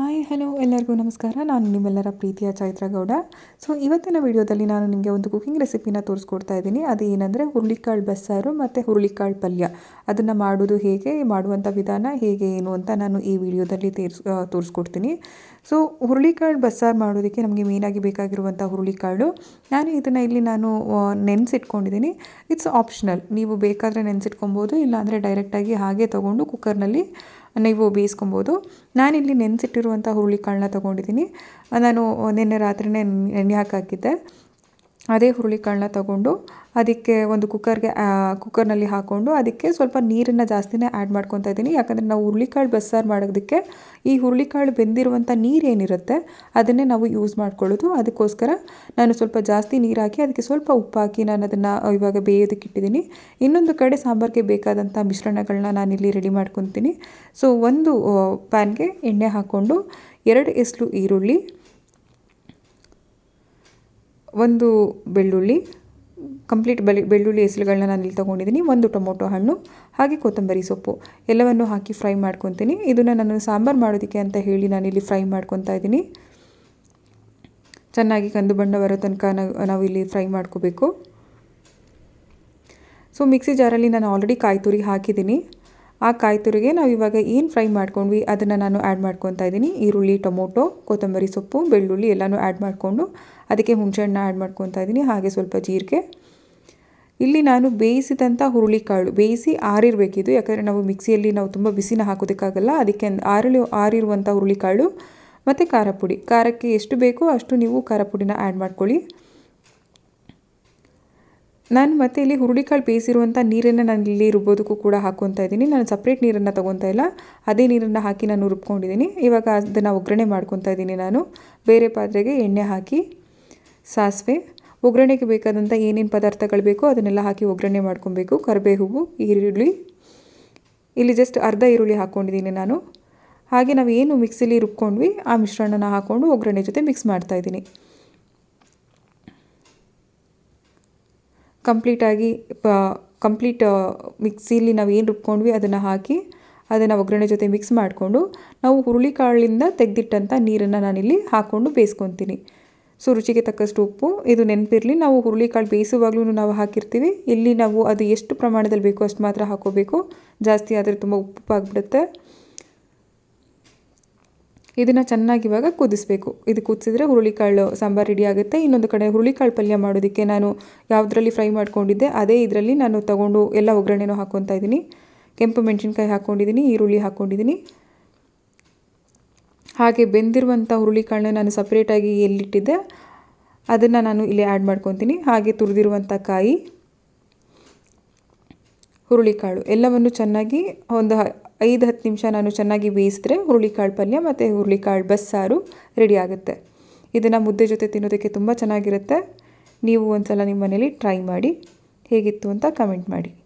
Hi hello ಎಲ್ಲರಿಗೂ ನಮಸ್ಕಾರ. ನಾನು ನಿಮ್ಮೆಲ್ಲರ ಪ್ರೀತಿಯ ಚೈತ್ರ ಗೌಡ. ಸೊ ಇವತ್ತಿನ ವಿಡಿಯೋದಲ್ಲಿ ನಾನು ನಿಮಗೆ ಒಂದು ಕುಕಿಂಗ್ ರೆಸಿಪಿನ ತೋರಿಸ್ಕೊಡ್ತಾ ಇದ್ದೀನಿ. ಅದು ಏನಂದರೆ ಹುರುಳಿಕಾಳು ಬಸ್ಸಾರು ಮತ್ತು ಹುರುಳಿಕಾಳು ಪಲ್ಯ. ಅದನ್ನು ಮಾಡೋದು ಹೇಗೆ ಮಾಡುವಂಥ ವಿಧಾನ ಹೇಗೆ, ಏನು ಅಂತ ನಾನು ಈ ವಿಡಿಯೋದಲ್ಲಿ ತೇರ್ಸ್ ತೋರಿಸ್ಕೊಡ್ತೀನಿ. ಸೊ ಹುರುಳಿಕಾಳು ಬಸ್ಸಾರು ಮಾಡೋದಕ್ಕೆ ನಮಗೆ ಮೇನಾಗಿ ಬೇಕಾಗಿರುವಂಥ ಹುರುಳಿಕಾಳು. ನಾನು ಇದನ್ನು ಇಲ್ಲಿ ನಾನು ನೆನೆಸಿಟ್ಕೊಂಡಿದ್ದೀನಿ ಇಟ್ಸ್ ಆಪ್ಷನಲ್ ನೀವು ಬೇಕಾದರೆ ನೆನೆಸಿಟ್ಕೊಬೋದು, ಇಲ್ಲಾಂದರೆ ಡೈರೆಕ್ಟಾಗಿ ಹಾಗೆ ತೊಗೊಂಡು ಕುಕ್ಕರ್ನಲ್ಲಿ ನೀವು ಬೇಯಿಸ್ಕೊಬೋದು. ನಾನಿಲ್ಲಿ ನೆನೆಸಿಟ್ಟಿರುವಂಥ ಹುರುಳಿಕಾಳನ್ನ ತೊಗೊಂಡಿದ್ದೀನಿ. ನಾನು ನಿನ್ನೆ ರಾತ್ರಿನೇ ನೆನೆ ಹಾಕಿದ್ದೆ. ಅದೇ ಹುರುಳಿಕಾಳನ್ನ ತಗೊಂಡು ಅದಕ್ಕೆ ಒಂದು ಕುಕ್ಕರ್ಗೆ ಕುಕ್ಕರ್ನಲ್ಲಿ ಹಾಕ್ಕೊಂಡು ಅದಕ್ಕೆ ಸ್ವಲ್ಪ ನೀರನ್ನು ಜಾಸ್ತಿನೇ ಆ್ಯಡ್ ಮಾಡ್ಕೊತಾ ಇದ್ದೀನಿ. ಯಾಕಂದರೆ ನಾವು ಹುರುಳಿಕಾಳು ಬಸ್ಸಾರು ಮಾಡೋದಕ್ಕೆ ಈ ಹುರುಳಿಕಾಳು ಬೆಂದಿರುವಂಥ ನೀರು ಏನಿರುತ್ತೆ ಅದನ್ನೇ ನಾವು ಯೂಸ್ ಮಾಡ್ಕೊಳ್ಳೋದು. ಅದಕ್ಕೋಸ್ಕರ ನಾನು ಸ್ವಲ್ಪ ಜಾಸ್ತಿ ನೀರು ಹಾಕಿ ಅದಕ್ಕೆ ಸ್ವಲ್ಪ ಉಪ್ಪು ಹಾಕಿ ನಾನು ಅದನ್ನು ಇವಾಗ ಬೇಯೋದಕ್ಕೆ ಇಟ್ಟಿದ್ದೀನಿ. ಇನ್ನೊಂದು ಕಡೆ ಸಾಂಬಾರಿಗೆ ಬೇಕಾದಂಥ ಮಿಶ್ರಣಗಳನ್ನ ನಾನಿಲ್ಲಿ ರೆಡಿ ಮಾಡ್ಕೊತೀನಿ. ಸೊ, ಒಂದು ಪ್ಯಾನ್ಗೆ ಎಣ್ಣೆ ಹಾಕ್ಕೊಂಡು ಎರಡು ಎಸ್ಲು ಈರುಳ್ಳಿ ಒಂದು ಬೆಳ್ಳುಳ್ಳಿ ಕಂಪ್ಲೀಟ್ ಬೆಳಿ ಬೆಳ್ಳುಳ್ಳಿ ನಾನು ಇಲ್ಲಿ ತೊಗೊಂಡಿದ್ದೀನಿ ಒಂದು ಟೊಮೊಟೊ ಹಣ್ಣು, ಹಾಗೆ ಕೊತ್ತಂಬರಿ ಸೊಪ್ಪು. ಎಲ್ಲವನ್ನು ಹಾಕಿ ಫ್ರೈ ಮಾಡ್ಕೊತೀನಿ. ಇದನ್ನು ನಾನು ಸಾಂಬಾರು ಮಾಡೋದಕ್ಕೆ ಅಂತ ಹೇಳಿ ನಾನಿಲ್ಲಿ ಫ್ರೈ ಮಾಡ್ಕೊತಾ ಇದ್ದೀನಿ ಚೆನ್ನಾಗಿ ಕಂದು ಬಣ್ಣ ಬರೋ ತನಕ ನಾವು ಇಲ್ಲಿ ಫ್ರೈ ಮಾಡ್ಕೋಬೇಕು. ಸೊ ಮಿಕ್ಸಿ ಜಾರಲ್ಲಿ ನಾನು ಆಲ್ರೆಡಿ ಕಾಯಿ ತುರಿ ಹಾಕಿದ್ದೀನಿ ಆ ಕಾಯಿ ತುರಿಗೆ ನಾವು ಇವಾಗ ಏನು ಫ್ರೈ ಮಾಡ್ಕೊಂಡ್ವಿ, ಅದನ್ನು ನಾನು ಆ್ಯಡ್ ಮಾಡ್ಕೊತಾ ಇದ್ದೀನಿ. ಈರುಳ್ಳಿ, ಟೊಮೊಟೊ, ಕೊತ್ತಂಬರಿ ಸೊಪ್ಪು, ಬೆಳ್ಳುಳ್ಳಿ ಎಲ್ಲನೂ ಆ್ಯಡ್ ಮಾಡಿಕೊಂಡು ಅದಕ್ಕೆ ಹುಣಸೆಹಣ್ಣು ಆ್ಯಡ್ ಮಾಡ್ಕೊತಾ ಇದ್ದೀನಿ. ಹಾಗೆ ಸ್ವಲ್ಪ ಜೀರಿಗೆ. ಇಲ್ಲಿ ನಾನು ಬೇಯಿಸಿದಂಥ ಹುರುಳಿಕಾಳು ಬೇಯಿಸಿ ಆರಿರಬೇಕಿದು ಯಾಕಂದರೆ ನಾವು ಮಿಕ್ಸಿಯಲ್ಲಿ ನಾವು ತುಂಬ ಬಿಸಿನ ಹಾಕೋದಕ್ಕಾಗಲ್ಲ. ಅದಕ್ಕೆ ಆರಳಿ ಆರಿರುವಂಥ ಹುರುಳಿಕಾಳು ಮತ್ತು ಖಾರ ಪುಡಿ. ಖಾರಕ್ಕೆ ಎಷ್ಟು ಬೇಕೋ ಅಷ್ಟು ನೀವು ಖಾರ ಪುಡಿನ ಆ್ಯಡ್ ಮಾಡ್ಕೊಳ್ಳಿ. ನಾನು ಮತ್ತೆ ಇಲ್ಲಿ ಹುರುಳಿಕಾಳು ಬೇಯಿಸಿರುವಂಥ ನೀರನ್ನು ನಾನು ಇಲ್ಲಿ ರುಬ್ಬೋದಕ್ಕೂ ಕೂಡ ಹಾಕ್ಕೊತಾ ಇದ್ದೀನಿ. ನಾನು ಸಪ್ರೇಟ್ ನೀರನ್ನು ತೊಗೊತಾ ಇಲ್ಲ. ಅದೇ ನೀರನ್ನು ಹಾಕಿ ನಾನು ರುಬ್ಕೊಂಡಿದ್ದೀನಿ. ಇವಾಗ ಅದನ್ನು ಒಗ್ಗರಣೆ ಮಾಡ್ಕೊತಾ ಇದ್ದೀನಿ ನಾನು. ಬೇರೆ ಪಾತ್ರೆಗೆ ಎಣ್ಣೆ ಹಾಕಿ, ಸಾಸಿವೆ, ಒಗ್ಗರಣೆಗೆ ಬೇಕಾದಂಥ ಏನೇನು ಪದಾರ್ಥಗಳು ಬೇಕೋ ಅದನ್ನೆಲ್ಲ ಹಾಕಿ ಒಗ್ಗರಣೆ ಮಾಡ್ಕೊಬೇಕು. ಕರಿಬೇವು, ಈರುಳ್ಳಿ. ಇಲ್ಲಿ ಜಸ್ಟ್ ಅರ್ಧ ಈರುಳ್ಳಿ ಹಾಕ್ಕೊಂಡಿದ್ದೀನಿ ನಾನು. ಹಾಗೆ ನಾವು ಏನು ಮಿಕ್ಸಿಲಿ ರುಬ್ಕೊಂಡ್ವಿ ಆ ಮಿಶ್ರಣನ ಹಾಕ್ಕೊಂಡು ಒಗ್ಗರಣೆ ಜೊತೆ ಮಿಕ್ಸ್ ಮಾಡ್ತಾಯಿದ್ದೀನಿ ಕಂಪ್ಲೀಟಾಗಿ, ಪ, ಕಂಪ್ಲೀಟ್ ಮಿಕ್ಸಿಲಿ ನಾವು ಏನು ರುಬ್ಕೊಂಡ್ವಿ ಅದನ್ನು ಹಾಕಿ ಅದನ್ನು ಒಗ್ಗರಣೆ ಜೊತೆ ಮಿಕ್ಸ್ ಮಾಡಿಕೊಂಡು ನಾವು ಹುರುಳಿಕಾಳಿಂದ ತೆಗೆದಿಟ್ಟಂಥ ನೀರನ್ನು ನಾನಿಲ್ಲಿ ಹಾಕ್ಕೊಂಡು ಬೇಯಿಸ್ಕೊತೀನಿ. ಸೊ, ರುಚಿಗೆ ತಕ್ಕಷ್ಟು ಉಪ್ಪು, ಇದು ನೆನಪಿರಲಿ. ನಾವು ಹುರುಳಿಕಾಳು ಬೇಯಿಸುವಾಗಲೂ ನಾವು ಹಾಕಿರ್ತೀವಿ. ಇಲ್ಲಿ ನಾವು ಅದು ಎಷ್ಟು ಪ್ರಮಾಣದಲ್ಲಿ ಬೇಕೋ ಅಷ್ಟು ಮಾತ್ರ ಹಾಕೋಬೇಕು. ಜಾಸ್ತಿ ಆದರೆ ತುಂಬ ಉಪ್ಪು ಆಗಿಬಿಡುತ್ತೆ ಇದನ್ನು ಚೆನ್ನಾಗಿ ಇವಾಗ ಕುದಿಸಬೇಕು. ಇದು ಕುದಿಸಿದ್ರೆ ಹುರುಳಿಕಾಳು ಸಾಂಬಾರು ರೆಡಿ ಆಗುತ್ತೆ. ಇನ್ನೊಂದು ಕಡೆ ಹುರುಳಿಕಾಳು ಪಲ್ಯ ಮಾಡೋದಕ್ಕೆ ನಾನು ಯಾವುದರಲ್ಲಿ ಫ್ರೈ ಮಾಡ್ಕೊಂಡಿದ್ದೆ, ಅದೇ ಇದರಲ್ಲಿ ನಾನು ತಗೊಂಡು ಎಲ್ಲ ಒಗ್ಗರಣೆನೂ ಹಾಕ್ಕೊತಾ ಇದ್ದೀನಿ. ಕೆಂಪು ಮೆಣಸಿನ್ಕಾಯಿ ಹಾಕ್ಕೊಂಡಿದ್ದೀನಿ ಈರುಳ್ಳಿ ಹಾಕ್ಕೊಂಡಿದ್ದೀನಿ ಹಾಗೆ ಬೆಂದಿರುವಂಥ ಹುರುಳಿಕಾಳನ್ನ ನಾನು ಸಪ್ರೇಟಾಗಿ ಎಲ್ಲಿಟ್ಟಿದ್ದೆ, ಅದನ್ನು ನಾನು ಇಲ್ಲಿ ಆ್ಯಡ್ ಮಾಡ್ಕೊತೀನಿ. ಹಾಗೆ ತುರಿದಿರುವಂಥ ಕಾಯಿ, ಹುರುಳಿಕಾಳು ಎಲ್ಲವನ್ನು ಚೆನ್ನಾಗಿ ಒಂದು ಐದು ಹತ್ತು ನಿಮಿಷ ನಾನು ಚೆನ್ನಾಗಿ ಬೇಯಿಸಿದ್ರೆ ಹುರುಳಿಕಾಳು ಪಲ್ಯ ಮತ್ತು ಹುರುಳಿಕಾಳು ಬಸ್ಸಾರು ರೆಡಿ ಆಗುತ್ತೆ. ಇದನ್ನು ಮುದ್ದೆ ಜೊತೆ ತಿನ್ನೋದಕ್ಕೆ ತುಂಬ ಚೆನ್ನಾಗಿರುತ್ತೆ. ನೀವು ಒಂದು ಸಲ ನಿಮ್ಮ ಮನೇಲಿ ಟ್ರೈ ಮಾಡಿ ಹೇಗಿತ್ತು ಅಂತ ಕಮೆಂಟ್ ಮಾಡಿ.